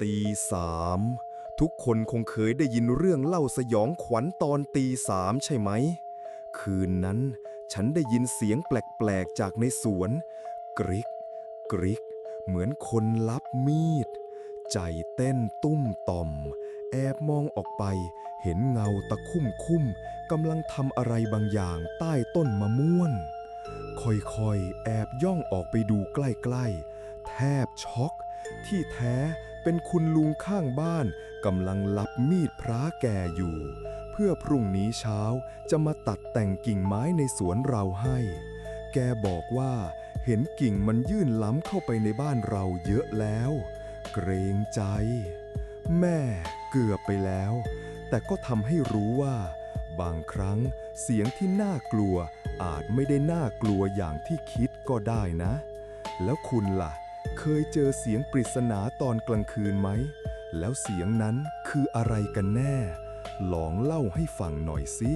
ตีสามทุกคนคงเคยได้ยินเรื่องเล่าสยองขวัญตอนตีสามใช่ไหม คืนนั้นฉันได้ยินเสียงแปลกๆจากในสวน กริก กริก เหมือนคนรับมีด ใจเต้นตุ้มต่อม แอบมองออกไป เห็นเงาตะคุ่มคุ้มกำลังทำอะไรบางอย่างใต้ต้นมะม่วน ค่อยๆ แอบย่องออกไปดูใกล้ๆ แทบช็อก ที่แท้ เป็นคุณลุงข้างบ้านกำลังรับมีดพระแก่อยู่ เพื่อพรุ่งนี้เช้าจะมาตัดแต่งกิ่งไม้ในสวนเราให้ แกบอกว่าเห็นกิ่งมันยื่นล้ำเข้าไปในบ้านเราเยอะแล้ว เกรงใจ แม่เกือบไปแล้ว แต่ก็ทำให้รู้ว่า บางครั้งเสียงที่น่ากลัวอาจไม่ได้น่ากลัวอย่างที่คิดก็ได้นะ แล้วคุณล่ะ เคยเจอเสียงปริศนาตอนกลางคืนไหม แล้วเสียงนั้นคืออะไรกันแน่ ลองเล่าให้ฟังหน่อยสิ